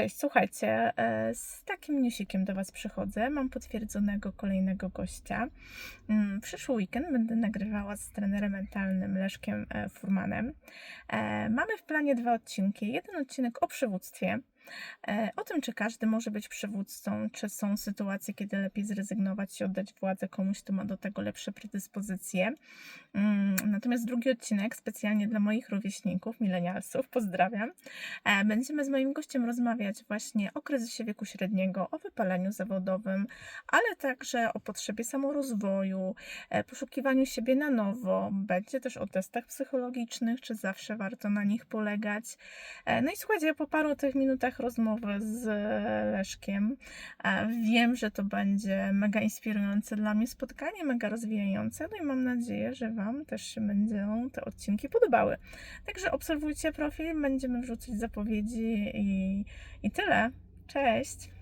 cześć, słuchajcie, e, z takim newsikiem do Was przychodzę. Mam potwierdzonego kolejnego gościa. Mm, Przyszły weekend będę nagrywała z trenerem mentalnym Leszkiem e, Furmanem. E, Mamy w planie dwa odcinki. Jeden odcinek o przywództwie, o tym, czy każdy może być przywódcą, czy są sytuacje, kiedy lepiej zrezygnować i oddać władzę komuś, kto ma do tego lepsze predyspozycje. Mm, Natomiast drugi odcinek, specjalnie dla moich rówieśników, milenialsów, pozdrawiam, E, Będziemy z moim gościem rozmawiać właśnie o kryzysie wieku średniego, o wypaleniu zawodowym, ale także o potrzebie samorozwoju, e, poszukiwaniu siebie na nowo. Będzie też o testach psychologicznych, czy zawsze warto na nich polegać. E, No i słuchajcie, po paru tych minutach rozmowy z Leszkiem e, wiem, że to będzie mega inspirujące dla mnie spotkanie, mega rozwijające. No i mam nadzieję, że Wam też się będą te odcinki podobały. Także obserwujcie profil, będziemy wrzucać zapowiedzi i, i tyle. Cześć!